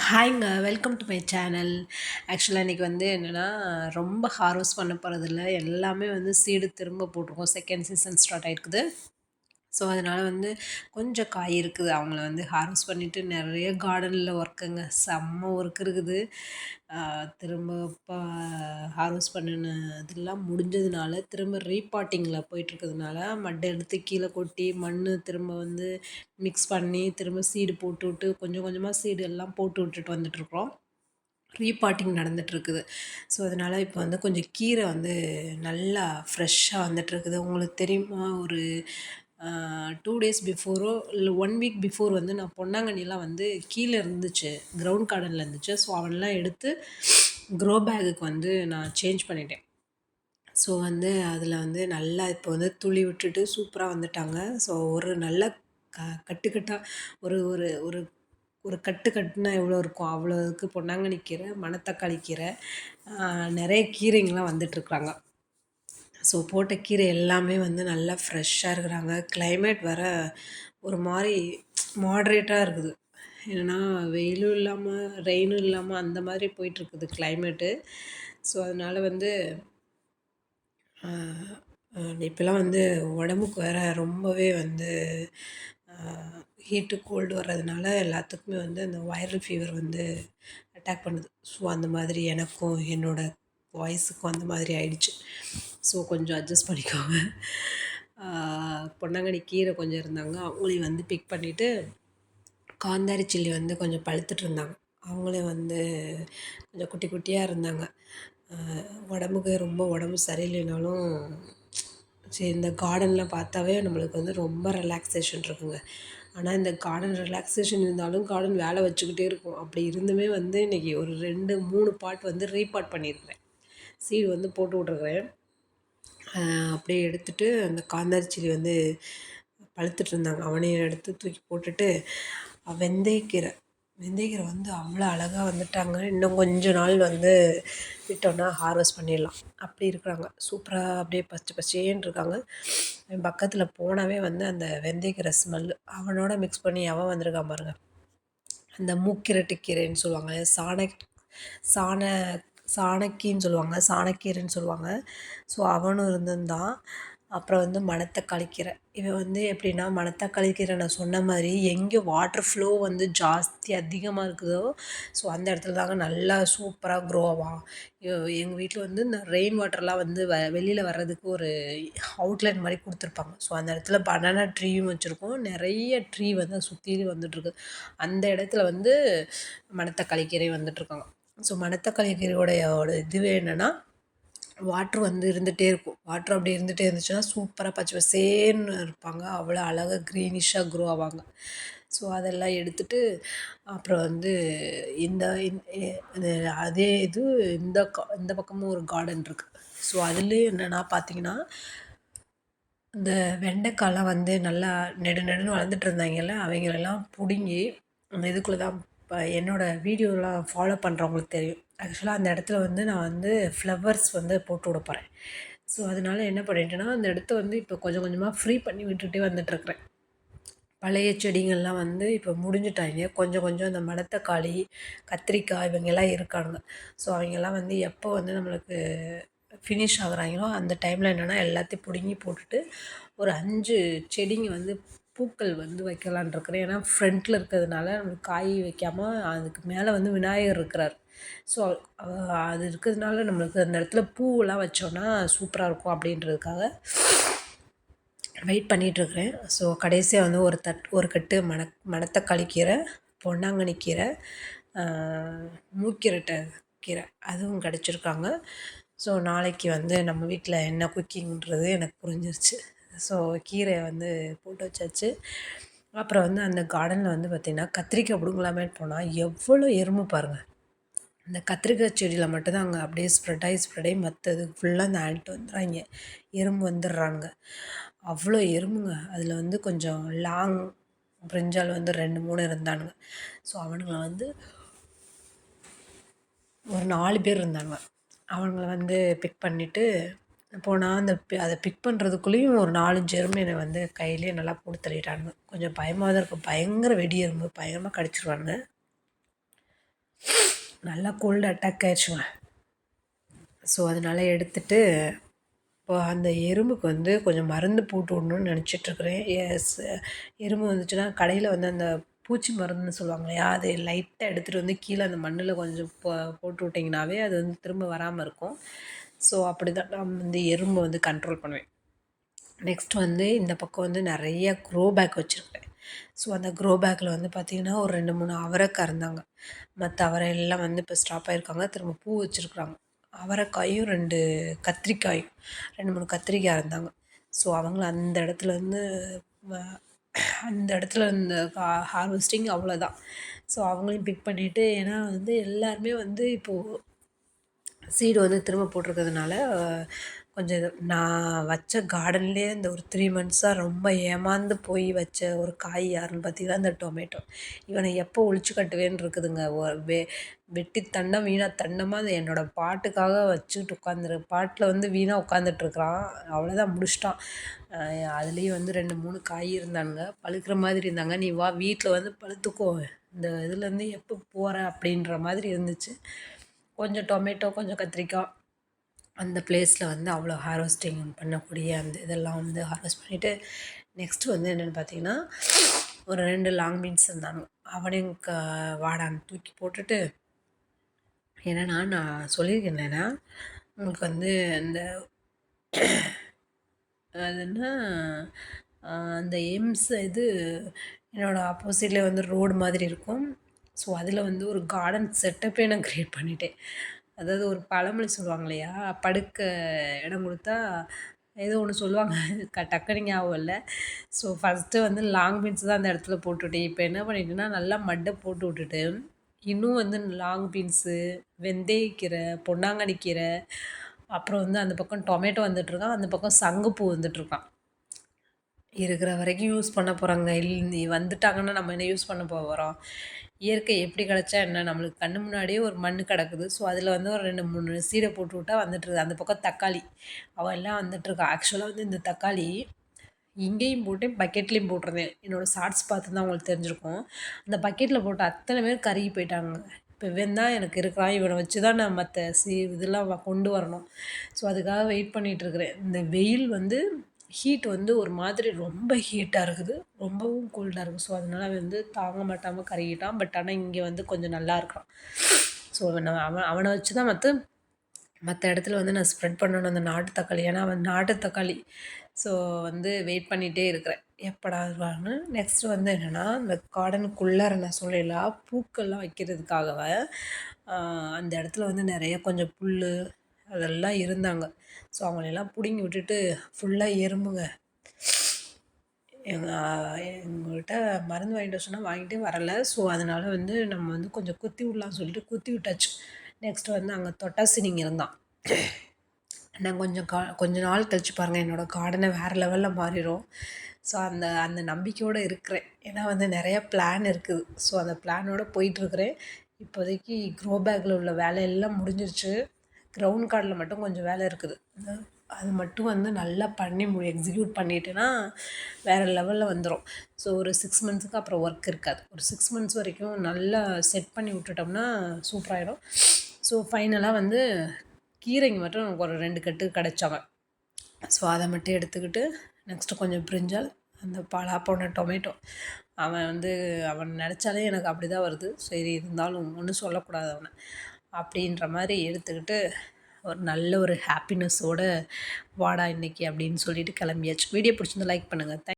ஹாய்ங்க welcome to my channel ஆக்சுவலாக இன்றைக்கி வந்து என்னென்னா ரொம்ப ஹார்வெஸ்ட் பண்ண போகிறதில்ல எல்லாமே வந்து சீடு திரும்ப போட்டிருக்கோம். செகண்ட் சீசன் ஸ்டார்ட் ஆகிருக்குது ஸோ அதனால் வந்து கொஞ்சம் காய் இருக்குது. அவங்கள வந்து ஹார்வெஸ்ட் பண்ணிவிட்டு நிறைய கார்டனில் ஒர்க்குங்க செம்ம ஒர்க் இருக்குது. திரும்ப இப்போ ஹார்வெஸ்ட் பண்ணின இதெல்லாம் முடிஞ்சதுனால திரும்ப ரீபாட்டிங்கில் போயிட்டுருக்கிறதுனால மட்டை எடுத்து கீழே கொட்டி மண் திரும்ப வந்து மிக்ஸ் பண்ணி திரும்ப சீடு போட்டு விட்டு கொஞ்சம் கொஞ்சமாக சீடு எல்லாம் போட்டு விட்டுட்டு வந்துட்டுருக்குறோம். ரீபாட்டிங் நடந்துகிட்ருக்குது ஸோ அதனால் இப்போ வந்து கொஞ்சம் கீரை வந்து நல்லா ஃப்ரெஷ்ஷாக வந்துட்டுருக்குது. உங்களுக்கு தெரியுமா? ஒரு டூ டேஸ் பிஃபோரோ இல்லை ஒன் வீக் பிஃபோர் வந்து நான் பொன்னாங்கண்ணிலாம் வந்து கீழே இருந்துச்சு கிரவுண்ட் கார்டனில் இருந்துச்சு. ஸோ அவன்லாம் எடுத்து க்ரோ பேகுக்கு வந்து நான் சேஞ்ச் பண்ணிட்டேன். ஸோ வந்து அதில் வந்து நல்லா இப்போ வந்து துளி விட்டுட்டு சூப்பராக வந்துட்டாங்க. ஸோ ஒரு நல்ல க கட்டுக்கட்டாக ஒரு ஒரு ஒரு ஒரு கட்டு கட்டுனா எவ்வளோ இருக்கும்? அவ்வளோவுக்கு பொன்னாங்கண்ணி கீரை மணத்தக்காளி கீரை நிறைய கீரைங்கள்லாம் வந்துட்டுருக்குறாங்க. ஸோ போட்ட கீரை எல்லாமே வந்து நல்லா ஃப்ரெஷ்ஷாக இருக்கிறாங்க. கிளைமேட் வர ஒரு மாதிரி மாட்ரேட்டாக இருக்குது. ஏன்னா வெயிலும் இல்லாமல் ரெயினும் இல்லாமல் அந்த மாதிரி போயிட்டுருக்குது கிளைமேட்டு ஸோ அதனால் வந்து இப்போலாம் வந்து உடம்புக்கு வேற ரொம்பவே வந்து ஹீட்டு கோல்டு வர்றதுனால எல்லாத்துக்குமே வந்து அந்த வைரல் ஃபீவர் வந்து அட்டாக் பண்ணுது. ஸோ அந்த மாதிரி எனக்கும் என்னோடய வாய்ஸுக்கும் அந்த மாதிரி ஆயிடுச்சு. ஸோ கொஞ்சம் அட்ஜஸ்ட் பண்ணிக்கோங்க. பொன்னாங்கண்ணி கீரை கொஞ்சம் இருந்தாங்க. அவங்களையும் வந்து பிக் பண்ணிவிட்டு காந்தாரி சில்லி வந்து கொஞ்சம் பழுத்துட்டு இருந்தாங்க. அவங்களே வந்து கொஞ்சம் குட்டி குட்டியாக இருந்தாங்க. உடம்புக்கு ரொம்ப உடம்பு சரியில்லைனாலும் சரி இந்த கார்டனில் பார்த்தாவே நம்மளுக்கு வந்து ரொம்ப ரிலாக்ஸேஷன் இருக்குங்க. ஆனால் இந்த கார்டன் ரிலாக்ஸேஷன் இருந்தாலும் கார்டன் வேலை வச்சுக்கிட்டே இருக்கும். அப்படி இருந்துமே வந்து இன்றைக்கி ஒரு ரெண்டு மூணு பாட் வந்து ரீபாட் பண்ணியிருக்கிறேன் சீடு வந்து போட்டு விட்ருக்குறேன் அப்படியே எடுத்துட்டு அந்த காந்தாரி செடி வந்து பழுத்துட்ருந்தாங்க அவனையும் எடுத்து தூக்கி போட்டுட்டு வெந்தயக்கீரை. வெந்தயக்கீரை வந்து அவ்வளோ அழகாக வந்துட்டாங்க. இன்னும் கொஞ்ச நாள் வந்து விட்டோன்னா ஹார்வெஸ்ட் பண்ணிடலாம். அப்படி இருக்கிறாங்க. சூப்பராக அப்படியே பச்சை பச்சேன்னு இருக்காங்க. பக்கத்தில் போனாவே வந்து அந்த வெந்தயக்கீரை ஸ்மெல் அவனோட மிக்ஸ் பண்ணி அவன் வந்திருக்கான் பாருங்கள் அந்த மூக்கிரட்டு கீரைன்னு சொல்லுவாங்க. சாண சாண சாணக்கின்னு சொல்லுவாங்க சாணக்கீரைன்னு சொல்லுவாங்க. ஸோ அவனும் இருந்திருந்தான். அப்புறம் வந்து மணத்தக்காளி கீரை. இவன் வந்து எப்படின்னா மணத்தக்காளி கீரை நான் சொன்ன மாதிரி எங்கே வாட்டர் ஃப்ளோ வந்து ஜாஸ்தி அதிகமாக இருக்குதோ ஸோ அந்த இடத்துல தாங்க நல்லா சூப்பராக க்ரோ ஆவான். எங்கள் வீட்டில் வந்து இந்த ரெயின் வாட்டர்லாம் வந்து வ வெளியில் வர்றதுக்கு ஒரு அவுட்லைன் மாதிரி கொடுத்துருப்பாங்க. ஸோ அந்த இடத்துல பனானா ட்ரீயும் வச்சுருக்கோம். நிறைய ட்ரீ வந்து சுற்றி வந்துட்டுருக்கு அந்த இடத்துல வந்து மணத்தக்காளி கீரை வந்துட்டுருக்காங்க ஸோ மணத்தக்காளி கீரையோடைய இதுவே என்னென்னா வாட்ரு வந்து இருந்துகிட்டே இருக்கும். வாட்ரு அப்படி இருந்துகிட்டே இருந்துச்சுன்னா சூப்பராக பச்சை பசேன்னு இருப்பாங்க. அவ்வளோ அழகாக க்ரீனிஷாக க்ரோ ஆவாங்க. ஸோ அதெல்லாம் எடுத்துகிட்டு அப்புறம் வந்து இந்த அதே இது இந்த கா இந்த பக்கமும் ஒரு கார்டன் இருக்குது ஸோ அதுலேயும் என்னென்னா பார்த்தீங்கன்னா இந்த வெண்டைக்காலாம் வந்து நல்லா நெடு நெடுன்னு வளர்ந்துட்டு இருந்தாங்கல்ல அவங்களெல்லாம் பிடுங்கி அந்த இதுக்குள்ளே தான் இப்போ என்னோடய வீடியோலாம் ஃபாலோ பண்ணுறவங்களுக்கு தெரியும். ஆக்சுவலாக அந்த இடத்துல வந்து நான் வந்து ஃப்ளவர்ஸ் வந்து போட்டு விட போகிறேன் ஸோ அதனால என்ன பண்ணிட்டேன்னா அந்த இடத்த வந்து இப்போ கொஞ்சம் கொஞ்சமாக ஃப்ரீ பண்ணி விட்டுட்டே வந்துட்டுருக்குறேன். பழைய செடிங்கள்லாம் வந்து இப்போ முடிஞ்சிட்டாங்க. கொஞ்சம் கொஞ்சம் இந்த மணத்தக்காளி கத்திரிக்காய் இவங்கெல்லாம் இருக்காங்க. ஸோ அவங்கெல்லாம் வந்து எப்போ வந்து நம்மளுக்கு ஃபினிஷ் ஆகுறாங்களோ அந்த டைமில் என்னென்னா எல்லாத்தையும் பிடுங்கி போட்டுட்டு ஒரு அஞ்சு செடிங்க வந்து பூக்கள் வந்து வைக்கலான் இருக்கிறேன். ஏன்னா ஃப்ரண்ட்டில் இருக்கிறதுனால நம்மளுக்கு காய் வைக்காமல் அதுக்கு மேலே வந்து விநாயகர் இருக்கிறார். ஸோ அது இருக்கிறதுனால நம்மளுக்கு அந்த இடத்துல பூவெல்லாம் வச்சோன்னா சூப்பராக இருக்கும் அப்படின்றதுக்காக வெயிட் பண்ணிகிட்ருக்குறேன் ஸோ கடைசியாக வந்து ஒரு தட் ஒரு கட்டு மண மணத்தக்காளி கீரை பொன்னாங்கண்ணி கீரை மூக்கிரட்டை கீரை அதுவும் கிடச்சிருக்காங்க. ஸோ நாளைக்கு வந்து நம்ம வீட்டில் என்ன குக்கிங்கிறது எனக்கு புரிஞ்சிருச்சு. ஸோ கீரையை வந்து போட்டு வச்சாச்சு. அப்புறம் வந்து அந்த கார்டனில் வந்து பார்த்திங்கன்னா கத்திரிக்காய் பிடுங்கலாமே போனால் எவ்வளோ எறும்பு பாருங்கள் அந்த கத்திரிக்காய் செடியில் மட்டும்தான் அங்கே அப்படியே ஸ்ப்ரெட் ஆகி ஸ்ப்ரெட் ஆகி மற்றது ஃபுல்லாக அந்த ஆண்ட்டு வந்துடுறாங்க. எறும்பு வந்துடுறாங்க அவ்வளோ எறும்புங்க. அதில் வந்து கொஞ்சம் லாங் பிரிஞ்சால் வந்து ரெண்டு மூணு இருந்தானுங்க. ஸோ அவனுங்களை வந்து ஒரு நாலு பேர் இருந்தானுங்க. அவங்கள வந்து பிக் பண்ணிவிட்டு போனால் அந்த அதை பிக் பண்ணுறதுக்குள்ளேயும் ஒரு நாலஞ்சு எறும்பு என்னை வந்து கையிலேயே நல்லா போட்டு தள்ளிட்டானுங்க. கொஞ்சம் பயமாக தான் இருக்கும். பயங்கர வெடி எறும்பு பயங்கரமாக கடிச்சிருவானுங்க. நல்லா கோல்டு அட்டாக் ஆயிடுச்சுங்க. ஸோ அதனால் எடுத்துட்டு இப்போ அந்த எறும்புக்கு வந்து கொஞ்சம் மருந்து போட்டு விடணும்னு நினச்சிட்ருக்குறேன். எஸ் எறும்பு வந்துச்சுன்னா கடையில் வந்து அந்த பூச்சி மருந்துன்னு சொல்லுவாங்க இல்லையா? அது லைட்டாக எடுத்துகிட்டு வந்து கீழே அந்த மண்ணில் கொஞ்சம் போ போட்டு விட்டிங்கனாவே அது வந்து திரும்ப வராமல் இருக்கும். ஸோ அப்படி தான் நான் வந்து எறும்பை வந்து கண்ட்ரோல் பண்ணுவேன். நெக்ஸ்ட் வந்து இந்த பக்கம் வந்து நிறைய க்ரோ பேக் வச்சுருக்கேன் ஸோ அந்த க்ரோ பேக்கில் வந்து பார்த்திங்கன்னா ஒரு ரெண்டு மூணு அவரைக்காய் இருந்தாங்க. மற்ற அவரை எல்லாம் வந்து இப்போ ஸ்டாப் ஆகிருக்காங்க திரும்ப பூ வச்சுருக்குறாங்க. அவரைக்காயும் ரெண்டு கத்திரிக்காயும் ரெண்டு மூணு கத்திரிக்காய் இருந்தாங்க. ஸோ அவங்கள அந்த இடத்துல வந்து அந்த இடத்துல இந்த ஹா ஹார்வெஸ்டிங் அவ்வளோதான் ஸோ அவங்களையும் பிக் பண்ணிவிட்டு ஏன்னா வந்து எல்லாருமே வந்து இப்போது சீடு வந்து திரும்ப போட்டிருக்கிறதுனால கொஞ்சம் இது நான் வச்ச கார்டன்லேயே இந்த ஒரு த்ரீ மந்த்ஸாக ரொம்ப ஏமாந்து போய் வச்ச ஒரு காய் யாருன்னு பார்த்தீங்கன்னா இந்த டொமேட்டோ இவனை எப்போ ஒழிச்சு கட்டுவேன்னு இருக்குதுங்க. வெ வெட்டி தண்டம் வீணாக தண்டமாக அது என்னோடய பாட்டுக்காக வச்சுக்கிட்டு உட்காந்துரு பாட்டில் வந்து வீணாக உட்காந்துட்ருக்குறான் அவ்வளோதான் முடிச்சிட்டான். அதுலேயும் வந்து ரெண்டு மூணு காய் இருந்தானுங்க. பழுக்கிற மாதிரி இருந்தாங்க. நீ வா வீட்டில் வந்து பழுத்துக்கோ. இந்த இதுலேருந்து எப்போ போகிற அப்படின்ற மாதிரி இருந்துச்சு. கொஞ்சம் டொமேட்டோ கொஞ்சம் கத்திரிக்காய் அந்த ப்ளேஸில் வந்து அவ்வளோ ஹார்வெஸ்டிங் பண்ணக்கூடிய அந்த இதெல்லாம் வந்து ஹார்வெஸ்ட் பண்ணிவிட்டு நெக்ஸ்ட்டு வந்து என்னென்னு பார்த்தீங்கன்னா ஒரு ரெண்டு லாங் பீன்ஸ் இருந்தாங்க. அவனையும் க வாடான்னு தூக்கி போட்டுட்டு என்னென்னா நான் சொல்லியிருக்கேன் என்னென்னா உங்களுக்கு வந்து இந்த அதுன்னா அந்த எய்ம்ஸ் இது என்னோடய ஆப்போசிட்டில் வந்து ரோடு மாதிரி இருக்கும். ஸோ அதில் வந்து ஒரு கார்டன் செட்டப்பே நான் க்ரியேட் பண்ணிட்டேன். அதாவது ஒரு பழமொழி சொல்லுவாங்க இல்லையா? படுக்க இடம் கொடுத்தா ஏதோ ஒன்று சொல்லுவாங்க. க டக்குனு ஞாபகம் இல்லை. ஸோ ஃபஸ்ட்டு வந்து லாங் பீன்ஸ் தான் அந்த இடத்துல போட்டுவிட்டேன் இப்போ என்ன பண்ணிட்டேன்னா நல்லா மட்டை போட்டு விட்டுட்டு இன்னும் வந்து லாங் பீன்ஸு வெந்தயக்கீரை பொன்னாங்கண்ணி கீரை அப்புறம் வந்து அந்த பக்கம் டொமேட்டோ வந்துட்டுருக்கான் அந்த பக்கம் சங்குப்பூ வந்துட்டுருக்கான் இருக்கிற வரைக்கும் யூஸ் பண்ண போகிறாங்க இல் வந்துட்டாங்கன்னா நம்ம என்ன யூஸ் பண்ண போகிறோம் இயற்கை எப்படி கிடச்சா என்ன? நம்மளுக்கு கண்ணு முன்னாடியே ஒரு மண் கிடக்குது. ஸோ அதில் வந்து ஒரு ரெண்டு மூணு சீடை போட்டு விட்டா வந்துட்டுருக்குது அந்த பக்கம் தக்காளி. அவள் எல்லாம் வந்துட்டுருக்கா ஆக்சுவலாக வந்து இந்த தக்காளி இங்கேயும் போட்டேன் பக்கெட்லேயும் போட்டிருந்தேன். என்னோடய ஷார்ட்ஸ் பார்த்து தான் உங்களுக்கு தெரிஞ்சிருக்கும். அந்த பக்கெட்டில் போட்ட அத்தனை பேர் கருகி போயிட்டாங்க. இப்போ இவன் தான் எனக்கு இருக்கிறான். இவனை வச்சு தான் நான் மற்ற சி இதெல்லாம் கொண்டு வரணும். ஸோ அதுக்காக வெயிட் பண்ணிகிட்ருக்குறேன் இந்த வெயில் வந்து ஹீட் வந்து ஒரு மாதிரி ரொம்ப ஹீட்டாக இருக்குது. ரொம்பவும் கோல்டாக இருக்குது. ஸோ அதனால் வந்து தாங்க மாட்டாமல் கருகிட்டான். பட் ஆனால் இங்கே வந்து கொஞ்சம் நல்லா இருக்கான். ஸோ அவனை அவன் அவனை வச்சு தான் மற்ற மற்ற இடத்துல வந்து நான் ஸ்ப்ரெட் பண்ணணும். அந்த நாட்டு தக்காளி. ஏன்னா அவன் நாட்டு தக்காளி. ஸோ வந்து வெயிட் பண்ணிகிட்டே இருக்கிறேன். எப்படா வருவான்னு? நெக்ஸ்ட்டு வந்து என்னென்னா இந்த கார்டனுக்குள்ளார நான் சொல்லலாம் பூக்கள்லாம் வைக்கிறதுக்காகவே அந்த இடத்துல வந்து நிறைய கொஞ்சம் புல் அதெல்லாம் இருந்தாங்க. ஸோ அவங்களெல்லாம் பிடுங்கி விட்டுட்டு ஃபுல்லாக எறும்புங்க. எங்கள் எங்கள்கிட்ட மருந்து வாங்கிட்டு சொன்னால் வாங்கிட்டே வரலை. ஸோ அதனால் வந்து நம்ம வந்து கொஞ்சம் குத்தி விடலாம்னு சொல்லிட்டு குத்தி விட்டாச்சு. நெக்ஸ்ட்டு வந்து அங்கே தொட்டாசினிங்க இருந்தான். நான் கொஞ்சம் கா கொஞ்ச நாள் கழிச்சு பாருங்கள் என்னோடய கார்டனை வேறு லெவலில் மாறிடும் ஸோ அந்த அந்த நம்பிக்கையோடு இருக்கிறேன். ஏன்னா வந்து நிறையா பிளான் இருக்குது. ஸோ அந்த பிளானோடு போயிட்டுருக்குறேன் இப்போதைக்கு க்ரோ பேக்கில் உள்ள வேலையெல்லாம் முடிஞ்சிருச்சு. க்ரௌண்ட் கார்டில் மட்டும் கொஞ்சம் வேலை இருக்குது. அது மட்டும் வந்து நல்லா பண்ணி மு எக்ஸிக்யூட் பண்ணிட்டேன்னா வேறு லெவலில் வந்துடும் ஸோ ஒரு சிக்ஸ் மந்த்ஸுக்கு அப்புறம் ஒர்க் இருக்காது. ஒரு சிக்ஸ் மந்த்ஸ் வரைக்கும் நல்லா செட் பண்ணி விட்டுட்டோம்னா சூப்பராகிடும் ஸோ ஃபைனலாக வந்து கீரைங்க மட்டும் எனக்கு ஒரு ரெண்டு கட்டு கிடச்சாங்க ஸோ அதை மட்டும் எடுத்துக்கிட்டு நெக்ஸ்ட்டு கொஞ்சம் பிரிஞ்சால் அந்த பாலா போன டொமேட்டோ அவன் வந்து அவன் நினச்சாலே எனக்கு அப்படி தான் வருது. சரி இருந்தாலும் ஒன்றும் சொல்லக்கூடாது அவனை. அப்படின்ற மாதிரி எடுத்துக்கிட்டு ஒரு நல்ல ஒரு ஹாப்பினஸ்ஸோடு வாடா இன்றைக்கி அப்படின்னு சொல்லிட்டு கிளம்பியாச்சு. வீடியோ பிடிச்சிருந்தா லைக் பண்ணுங்கள் தேங்க்